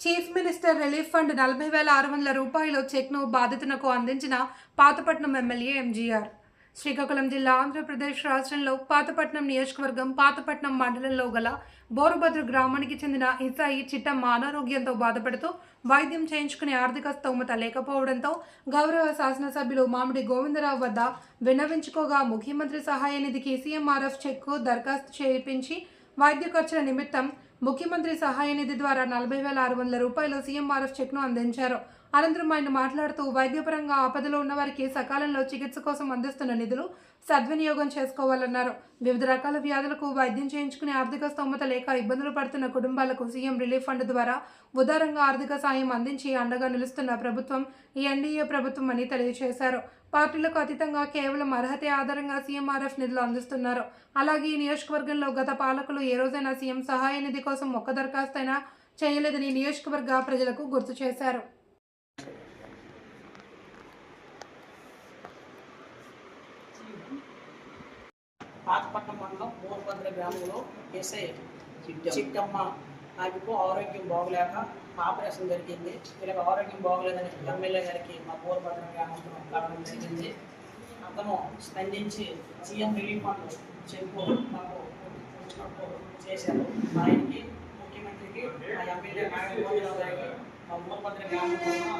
Chief minister relief fund నలభై వేల ఆరు వందల రూపాయల చెక్ను బాధితులకు అందించిన పాతపట్నం ఎమ్మెల్యే ఎంజీఆర్. శ్రీకాకుళం జిల్లా ఆంధ్రప్రదేశ్ రాష్ట్రంలో పాతపట్నం నియోజకవర్గం పాతపట్నం మండలంలో గల బోరుభద్ర గ్రామానికి చెందిన ఇసాయి చిట్టమ్మ అనారోగ్యంతో బాధపడుతూ వైద్యం చేయించుకునే ఆర్థిక స్తోమత లేకపోవడంతో గౌరవ శాసనసభ్యులు మామిడి గోవిందరావు వద్ద విన్నవించుకోగా ముఖ్యమంత్రి సహాయ నిధికి సీఎంఆర్ఎఫ్ చెక్కు దరఖాస్తు చేయించి వైద్య ఖర్చుల నిమిత్తం ముఖ్యమంత్రి సహాయ నిధి ద్వారా నలభై వేల ఆరు వందల రూపాయలు సీఎంఆర్ఎఫ్ చెక్ను అందించారు. అనంతరం ఆయన మాట్లాడుతూ వైద్యపరంగా ఆపదలో ఉన్న వారికి సకాలంలో చికిత్స కోసం అందిస్తున్న నిధులు సద్వినియోగం చేసుకోవాలన్నారు. వివిధ రకాల వ్యాధులకు వైద్యం చేయించుకునే ఆర్థిక స్తోమత లేక ఇబ్బందులు పడుతున్న కుటుంబాలకు సీఎం రిలీఫ్ ఫండ్ ద్వారా ఉదారంగా ఆర్థిక సాయం అందించి అండగా నిలుస్తున్న ప్రభుత్వం ఈ ఎన్డీఏ ప్రభుత్వం అని తెలియజేశారు. పార్టీలకు అతీతంగా కేవలం అర్హత ఆధారంగా సీఎంఆర్ఎఫ్ నిధులు అందిస్తున్నారు. అలాగే ఈ నియోజకవర్గంలో గత పాలకులు ఏ రోజైనా సీఎం సహాయ నిధి కోసం ఒక్క దరఖాస్తైనా చేయలేదని నియోజకవర్గ ప్రజలకు గుర్తు చేశారు. పాతపట్నం మండలం మూలభద్ర గ్రామంలో ఎస్ఐ చిట్టమ్మ. ఆమెకు ఆరోగ్యం బాగలేక ఆపరేషన్ జరిగింది. వీళ్ళకి ఆరోగ్యం బాగలేదని ఎమ్మెల్యే గారికి మా పూర్వభద్ర గ్రామస్తులు కావడం జరిగింది. అతను స్పందించి సీఎం రిలీఫ్ ఫండ్ చెప్పు మాకు చేశారు. ఆయనకి ముఖ్యమంత్రికి మా ఎమ్మెల్యే గారికి మా పూర్వభద్ర గ్రామంలో